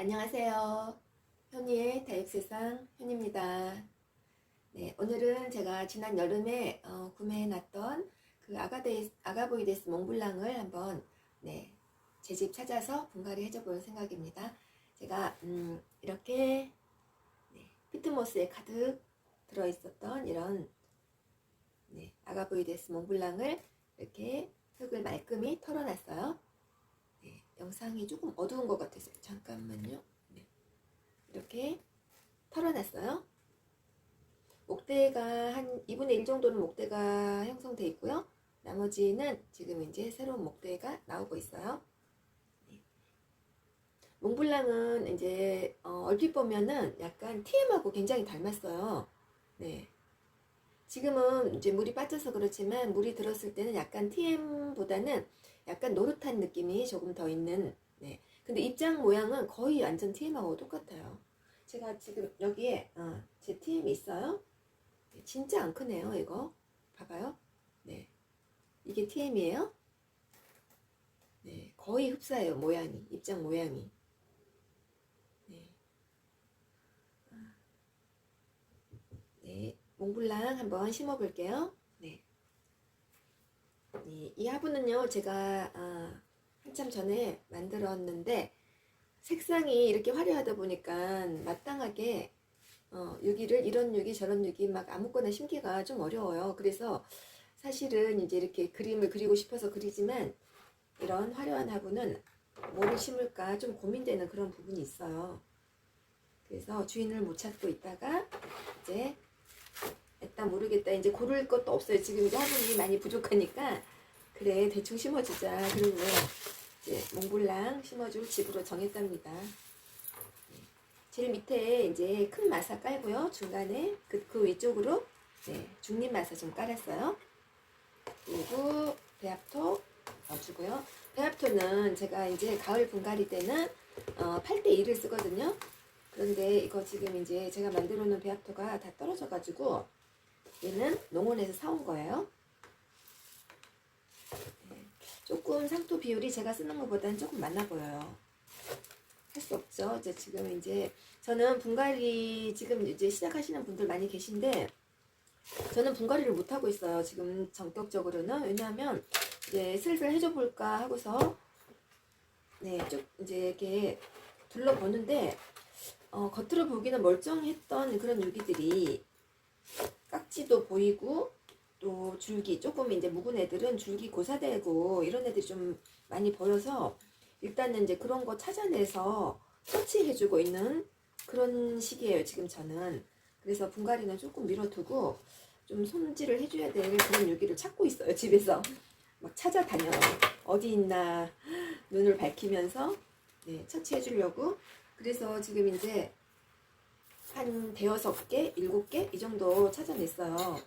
안녕하세요. 현이의 다육세상 현입니다. 네, 오늘은 제가 지난 여름에 어, 구매해놨던 그 아가데이, 아가보이데스 몽블랑을 한번 네, 제 집 찾아서 분갈이 해줘볼 생각입니다. 제가 음, 이렇게 네, 피트모스에 가득 들어있었던 이런 네, 아가보이데스 몽블랑을 이렇게 흙을 말끔히 털어놨어요. 네, 영상이 조금 어두운 것 같아서 잠깐만요. 네, 이렇게 털어놨어요. 목대가 한 2분의 1 정도는 목대가 형성돼 있고요. 나머지는 지금 이제 새로운 목대가 나오고 있어요. 네. 몽블랑은 이제 어, 얼핏 보면은 약간 TM하고 굉장히 닮았어요. 네. 지금은 이제 물이 빠져서 그렇지만 물이 들었을 때는 약간 TM보다는 약간 노릇한 느낌이 조금 더 있는 네. 근데 입장 모양은 거의 완전 TM하고 똑같아요. 제가 지금 여기에 어, 제 TM이 있어요. 네, 진짜 안 크네요, 이거. 봐봐요. 네. 이게 TM이에요. 네, 거의 흡사해요, 모양이. 입장 모양이. 네. 아. 네, 몽블랑 한번 심어 볼게요. 네. 네, 이 화분은요, 제가 아, 한참 전에 만들었는데 색상이 이렇게 화려하다 보니까 마땅하게 어, 여기를 이런 여기 저런 여기 막 아무거나 심기가 좀 어려워요. 그래서 사실은 이제 이렇게 그림을 그리고 싶어서 그리지만 이런 화려한 화분은 뭐를 심을까 좀 고민되는 그런 부분이 있어요. 그래서 주인을 못 찾고 있다가 이제 일단 모르겠다 이제 고를 것도 없어요. 지금 이제 화분이 많이 부족하니까 그래 대충 심어주자. 그리고 이제 몽블랑 심어줄 집으로 정했답니다. 제일 밑에 이제 큰 마사 깔고요. 중간에 그, 그 위쪽으로 네, 중립 마사 좀 깔았어요. 그리고 배합토 넣어주고요. 배합토는 제가 이제 가을 분갈이 때는 어, 8대 2를 쓰거든요. 그런데 이거 지금 이제 제가 만들어 놓은 배합토가 다 떨어져 가지고 얘는 농원에서 사온 거예요. 네, 조금 상토 비율이 제가 쓰는 것보다는 조금 많아 보여요. 할 수 없죠. 이제 지금 이제 저는 분갈이 지금 이제 시작하시는 분들 많이 계신데 저는 분갈이를 못 하고 있어요. 지금 전격적으로는 왜냐하면 이제 슬슬 해줘 볼까 하고서 네쭉 이제 이렇게 둘러보는데 어, 겉으로 보기는 멀쩡했던 그런 유기들이 깍지도 보이고 또 줄기 조금 이제 묵은 애들은 줄기 고사되고 이런 애들이 좀 많이 보여서 일단은 이제 그런 거 찾아내서 터치해주고 있는 그런 시기예요 지금 저는. 그래서 분갈이는 조금 밀어두고 좀 손질을 해줘야 될 그런 유기를 찾고 있어요 집에서. 막 찾아다녀요. 어디 있나 눈을 밝히면서 네, 처치해 주려고 그래서 지금 이제 한 대여섯 개, 일곱 개 이 정도 찾아냈어요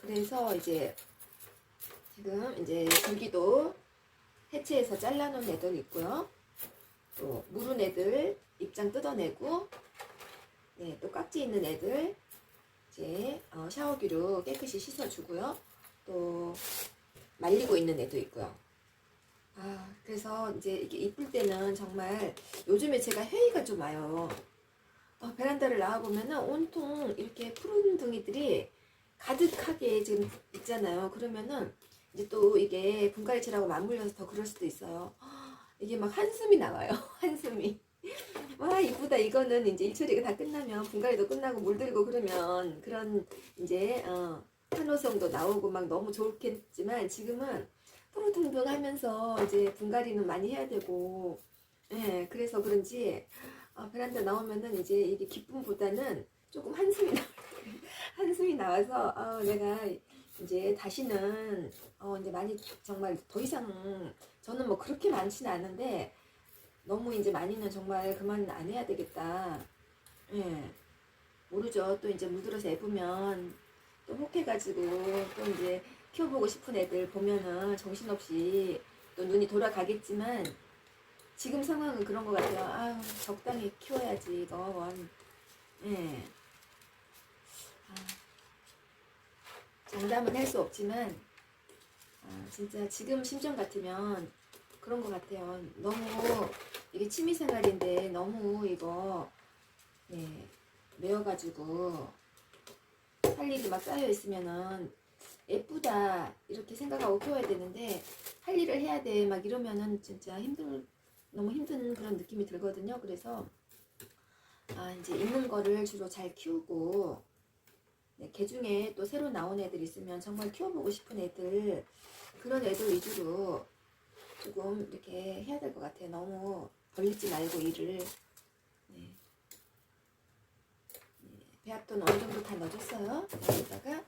그래서 이제 지금 이제 줄기도 해체해서 잘라놓은 애들 있고요. 또 무른 애들 입장 뜯어내고 네, 또 깍지 있는 애들 이제 어, 샤워기로 깨끗이 씻어주고요. 또 말리고 있는 애도 있고요. 아 그래서 이제 이게 이쁠 때는 정말 요즘에 제가 회의가 좀 와요. 어, 베란다를 나와 보면은 온통 이렇게 푸른 둥이들이 가득하게 지금 있잖아요. 그러면은 이제 또 이게 분갈이체라고 맞물려서 더 그럴 수도 있어요. 이게 막 한숨이 나와요. 한숨이. 와 이쁘다 이거는 이제 일처리가 다 끝나면 분갈이도 끝나고 물들고 그러면 그런 이제 어, 환호성도 나오고 막 너무 좋겠지만 지금은 푸르둥둥 하면서 이제 분갈이는 많이 해야 되고 예 그래서 그런지 어, 베란다 나오면은 이제 이게 기쁨보다는 조금 한숨이 나 한숨이 나와서 어, 내가 이제 다시는 어 이제 많이 정말 더 이상 저는 뭐 그렇게 많지는 않은데 너무 이제 많이는 정말 그만 안 해야 되겠다. 예. 모르죠. 또 이제 물들어서 예쁘면 또 혹해가지고 또 이제 키워보고 싶은 애들 보면은 정신없이 또 눈이 돌아가겠지만 지금 상황은 그런 것 같아요. 아유 적당히 키워야지 이건. 예. 아. 장담은 할 수 없지만 아, 진짜 지금 심정 같으면 그런 것 같아요. 너무 이게 취미생활인데 너무 이거 네, 매워가지고 할 일이 막 쌓여 있으면은 예쁘다 이렇게 생각하고 키워야 되는데 할 일을 해야 돼 막 이러면은 진짜 힘들 너무 힘든 그런 느낌이 들거든요. 그래서 아 이제 있는 거를 주로 잘 키우고 네, 개 중에 또 새로 나온 애들 있으면 정말 키워보고 싶은 애들 그런 애들 위주로 조금 이렇게 해야 될 것 같아요. 너무 벌리지 말고 일을 네. 네, 배합돈 어느 정도 다 넣어줬어요. 여기다가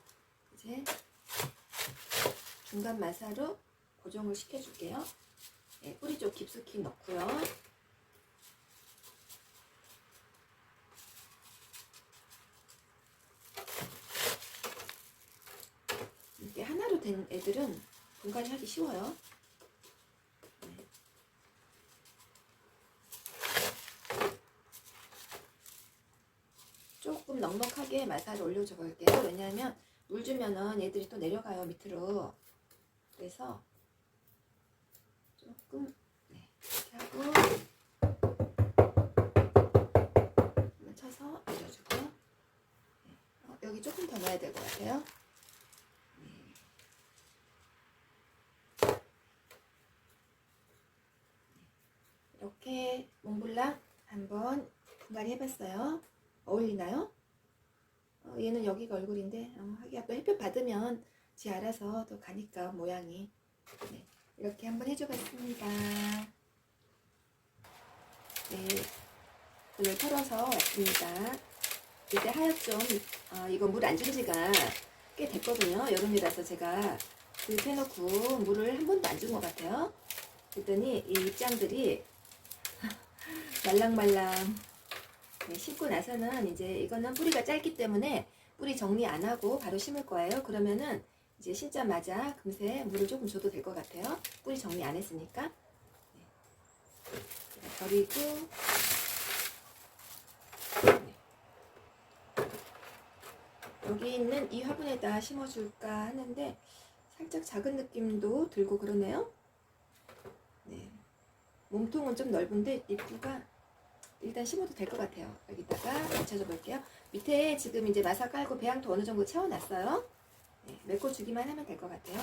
이제 중간 마사로 고정을 시켜줄게요. 네, 뿌리 쪽 깊숙이 넣고요. 이게 하나로 된 애들은 분갈이 하기 쉬워요. 네. 조금 넉넉하게 마사를 올려줘 볼게요. 왜냐하면 물 주면은 얘들이 또 내려가요 밑으로. 그래서 조금 네, 이렇게 하고 쳐서 내려주고 네. 어, 여기 조금 더 넣어야 될 것 같아요. 네. 이렇게 몽블랑 한번 분갈이 해봤어요. 어울리나요? 어, 얘는 여기가 얼굴인데 어, 하기가 또 햇볕 받으면 지 알아서 또 가니까 모양이 네, 이렇게 한번 해줘봤습니다. 네, 오늘 털어서 왔습니다. 이제 하얗좀 어, 이거 물 안 준 지가 꽤 됐거든요. 여름이라서 제가 이렇게 해놓고 물을 한 번도 안 준 것 같아요. 그랬더니 이 입장들이 말랑말랑 네, 심고 나서는 이제 이거는 뿌리가 짧기 때문에 뿌리 정리 안 하고 바로 심을 거예요. 그러면은 이제 심자마자 금세 물을 조금 줘도 될 것 같아요. 뿌리 정리 안 했으니까. 네. 버리고 네. 여기 있는 이 화분에다 심어줄까 하는데 살짝 작은 느낌도 들고 그러네요. 네. 몸통은 좀 넓은데 입구가 일단 심어도 될 것 같아요. 여기다가 붙여줘 볼게요. 밑에 지금 이제 마사 깔고 배양토 어느 정도 채워놨어요. 네, 메꿔 주기만 하면 될 것 같아요.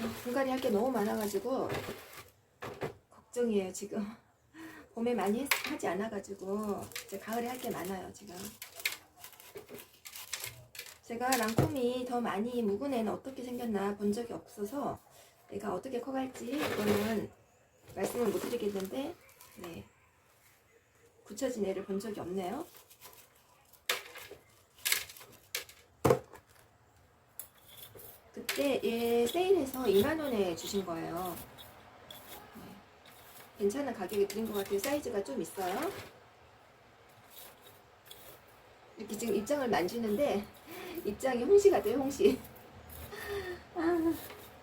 음, 분갈이 할 게 너무 많아가지고 걱정이에요 지금. 봄에 많이 했- 하지 않아가지고 이제 가을에 할 게 많아요 지금. 제가 랑콤이 더 많이 묵은 애는 어떻게 생겼나 본 적이 없어서 얘가 어떻게 커갈지 그거는 말씀을 못 드리겠는데 네 굳혀진 애를 본 적이 없네요. 그때 얘 세일해서 2만원에 주신 거예요. 네. 괜찮은 가격에 드린 것 같아요. 사이즈가 좀 있어요. 이렇게 지금 입장을 만지는데 입장이 홍시 같아요, 홍시. 아,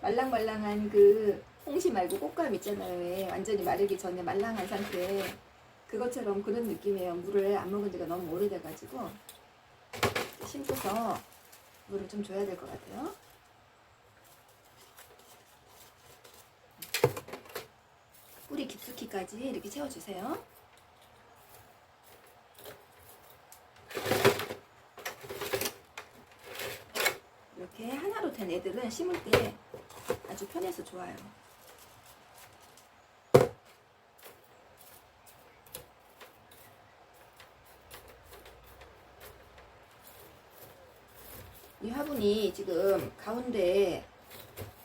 말랑말랑한 그 홍시 말고 꽃감 있잖아요, 왜 완전히 마르기 전에 말랑한 상태. 그것처럼 그런 느낌이에요. 물을 안 먹은 지가 너무 오래돼가지고 심고서 물을 좀 줘야 될 것 같아요. 뿌리 깊숙이까지 이렇게 채워주세요. 이렇게 하나로 된 애들은 심을 때 아주 편해서 좋아요. 이 화분이 지금 가운데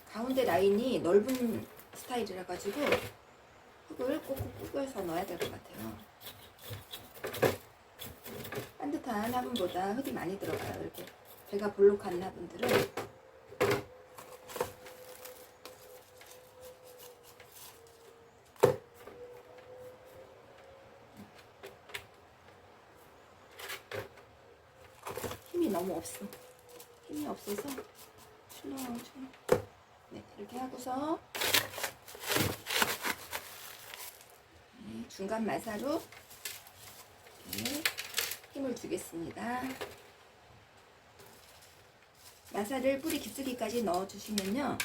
가운데 라인이 넓은 스타일이라 가지고 흙을 꼭꼭 꾸겨서 넣어야 될 것 같아요. 반듯한 화분보다 흙이 많이 들어가요. 이렇게 배가 볼록한 화분들은 힘이 너무 없어. 힘이 없어서 출렁출렁. 네, 이렇게 하고서 네, 중간 마사로 힘을 주겠습니다. 마사를 뿌리 깊숙이까지 넣어주시면요.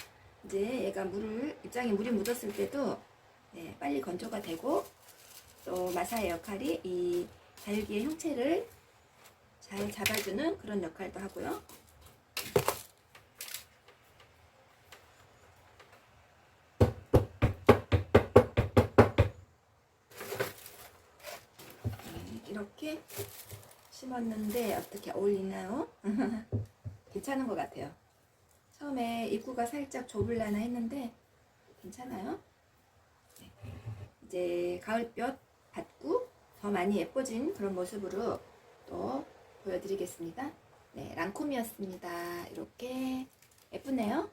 이제 얘가 물을 입장에 물이 묻었을 때도 네, 빨리 건조가 되고 또 마사의 역할이 이 다육이의 형체를 잘 잡아주는 그런 역할도 하고요. 네, 이렇게 심었는데 어떻게 어울리나요? 괜찮은 것 같아요. 처음에 입구가 살짝 좁을라나 했는데 괜찮아요. 네. 이제 가을볕 받고 더 많이 예뻐진 그런 모습으로 또 보여드리겠습니다. 네, 랑콤이었습니다. 이렇게 예쁘네요.